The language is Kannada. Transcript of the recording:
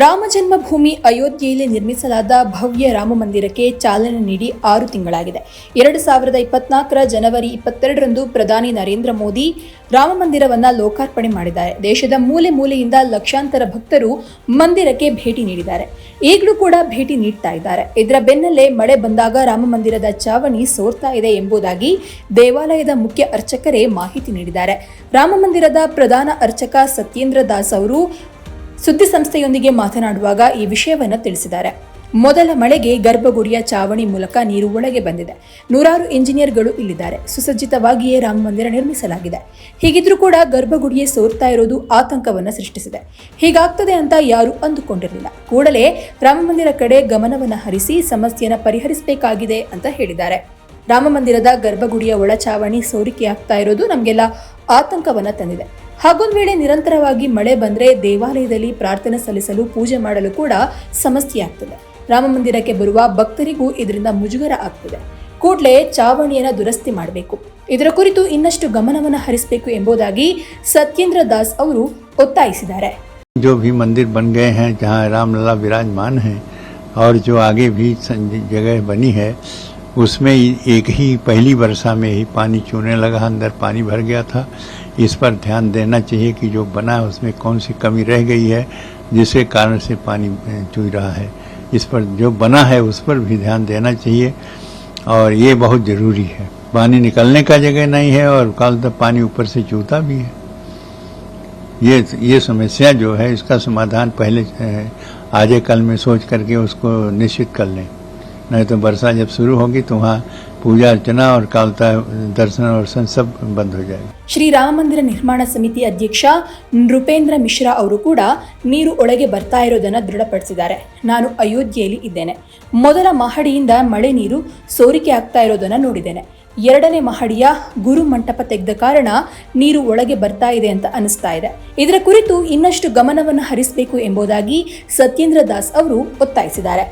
ರಾಮ ಜನ್ಮಭೂಮಿ ಅಯೋಧ್ಯೆಯಲ್ಲಿ ನಿರ್ಮಿಸಲಾದ ಭವ್ಯ ರಾಮ ಮಂದಿರಕ್ಕೆ ಚಾಲನೆ ನೀಡಿ ಆರು ತಿಂಗಳಾಗಿದೆ. ಎರಡು ಸಾವಿರದ ಇಪ್ಪತ್ನಾಲ್ಕರ ಜನವರಿ ಇಪ್ಪತ್ತೆರಡರಂದು ಪ್ರಧಾನಿ ನರೇಂದ್ರ ಮೋದಿ ರಾಮ ಮಂದಿರವನ್ನು ಲೋಕಾರ್ಪಣೆ ಮಾಡಿದ್ದಾರೆ. ದೇಶದ ಮೂಲೆ ಮೂಲೆಯಿಂದ ಲಕ್ಷಾಂತರ ಭಕ್ತರು ಮಂದಿರಕ್ಕೆ ಭೇಟಿ ನೀಡಿದ್ದಾರೆ. ಈಗಲೂ ಕೂಡ ಭೇಟಿ ನೀಡ್ತಾ ಇದ್ದಾರೆ. ಇದರ ಬೆನ್ನಲ್ಲೇ ಮಳೆ ಬಂದಾಗ ರಾಮ ಮಂದಿರದ ಚಾವಣಿ ಸೋರ್ತಾ ಇದೆ ಎಂಬುದಾಗಿ ದೇವಾಲಯದ ಮುಖ್ಯ ಅರ್ಚಕರೇ ಮಾಹಿತಿ ನೀಡಿದ್ದಾರೆ. ರಾಮ ಮಂದಿರದ ಪ್ರಧಾನ ಅರ್ಚಕ ಸತ್ಯೇಂದ್ರ ದಾಸ್ ಅವರು ಸುದ್ದಿ ಸಂಸ್ಥೆಯೊಂದಿಗೆ ಮಾತನಾಡುವಾಗ ಈ ವಿಷಯವನ್ನು ತಿಳಿಸಿದ್ದಾರೆ. ಮೊದಲ ಮಳೆಗೆ ಗರ್ಭಗುಡಿಯ ಚಾವಣಿ ಮೂಲಕ ನೀರು ಒಳಗೆ ಬಂದಿದೆ. ನೂರಾರು ಇಂಜಿನಿಯರ್ಗಳು ಇಲ್ಲಿದ್ದಾರೆ. ಸುಸಜ್ಜಿತವಾಗಿಯೇ ರಾಮ ಮಂದಿರ ನಿರ್ಮಿಸಲಾಗಿದೆ. ಹೀಗಿದ್ರೂ ಕೂಡ ಗರ್ಭಗುಡಿಯೇ ಸೋರ್ತಾ ಇರೋದು ಆತಂಕವನ್ನು ಸೃಷ್ಟಿಸಿದೆ. ಹೀಗಾಗ್ತದೆ ಅಂತ ಯಾರೂ ಅಂದುಕೊಂಡಿರಲಿಲ್ಲ. ಕೂಡಲೇ ರಾಮ ಮಂದಿರ ಕಡೆ ಗಮನವನ್ನು ಹರಿಸಿ ಸಮಸ್ಯೆಯನ್ನು ಪರಿಹರಿಸಬೇಕಾಗಿದೆ ಅಂತ ಹೇಳಿದ್ದಾರೆ. ರಾಮ ಮಂದಿರದ ಗರ್ಭಗುಡಿಯ ಒಳಚಾವಣಿ ಸೋರಿಕೆಯಾಗ್ತಾ ಇರೋದು ನಮಗೆಲ್ಲ ಆತಂಕವನ್ನು ತಂದಿದೆ. ಹಾಗೊಂದ್ ವೇಳೆ ನಿರಂತರವಾಗಿ ಮಳೆ ಬಂದ್ರೆ ದೇವಾಲಯದಲ್ಲಿ ಪ್ರಾರ್ಥನೆ ಸಲ್ಲಿಸಲು ಪೂಜೆ ಮಾಡಲು ಕೂಡ ಸಮಸ್ಯೆ ಆಗ್ತದೆ ರಾಮ ಮಂದಿರಕ್ಕೆ ಬರುವ ಭಕ್ತರಿಗೂ ಇದರಿಂದ ಮುಜುಗರ ಆಗ್ತದೆ ಕೂಡಲೇ ಚಾವಣಿಯನ್ನ ದುರಸ್ತಿ ಮಾಡಬೇಕು ಇದರ ಕುರಿತು ಇನ್ನಷ್ಟು ಗಮನವನ್ನು ಹರಿಸಬೇಕು ಎಂಬುದಾಗಿ ಸತ್ಯೇಂದ್ರ ದಾಸ್ ಅವರು ಒತ್ತಾಯಿಸಿದ್ದಾರೆ जो भी मंदिर बन गए हैं जहाँ रामलला विराजमान हैं और जो आगे भी सं- जगह बनी है उसमें एक ही पहली वर्षा में ही पानी चूने लगा अंदर पानी भर गया था इस पर ध्यान देना चाहिए कि जो बना है उसमें कौन सी कमी रह गई है जिसके कारण से पानी अ, चू रहा है। इस पर जो बना है उस पर भी ध्यान देना चाहिए और ये बहुत ज़रूरी है। पानी निकलने का जगह नहीं है और काल तक पानी ऊपर से चूता भी है। ये ये समस्या जो है इसका समाधान पहले आजे कल में सोच करके उसको निश्चित कर लें। नहीं तो वर्षा जब शुरू होगी तो वहाँ पूजा अर्चना और कालता दर्शन और सब बंद हो जाएगा ಶ್ರೀರಾಮ ಮಂದಿರ ನಿರ್ಮಾಣ ಸಮಿತಿ ಅಧ್ಯಕ್ಷ ನೃಪೇಂದ್ರ ಮಿಶ್ರಾ ಅವರು ಕೂಡ ನೀರು ಒಳಗೆ ಬರ್ತಾ ಇರೋದನ್ನ ದೃಢಪಡಿಸಿದ್ದಾರೆ ನಾನು ಅಯೋಧ್ಯೆಯಲ್ಲಿ ಇದ್ದೇನೆ ಮೊದಲ ಮಹಡಿಯಿಂದ ಮಳೆ ನೀರು ಸೋರಿಕೆ ಆಗ್ತಾ ಇರೋದನ್ನ ನೋಡಿದ್ದೇನೆ ಎರಡನೇ ಮಹಡಿಯ ಗುರು ಮಂಟಪ ತೆಗೆದ ಕಾರಣ ನೀರು ಒಳಗೆ ಬರ್ತಾ ಇದೆ ಅಂತ ಅನಿಸ್ತಾ ಇದೆ ಇದರ ಕುರಿತು ಇನ್ನಷ್ಟು ಗಮನವನ್ನು ಹರಿಸಬೇಕು ಎಂಬುದಾಗಿ ಸತ್ಯೇಂದ್ರ ದಾಸ್ ಅವರು ಒತ್ತಾಯಿಸಿದ್ದಾರೆ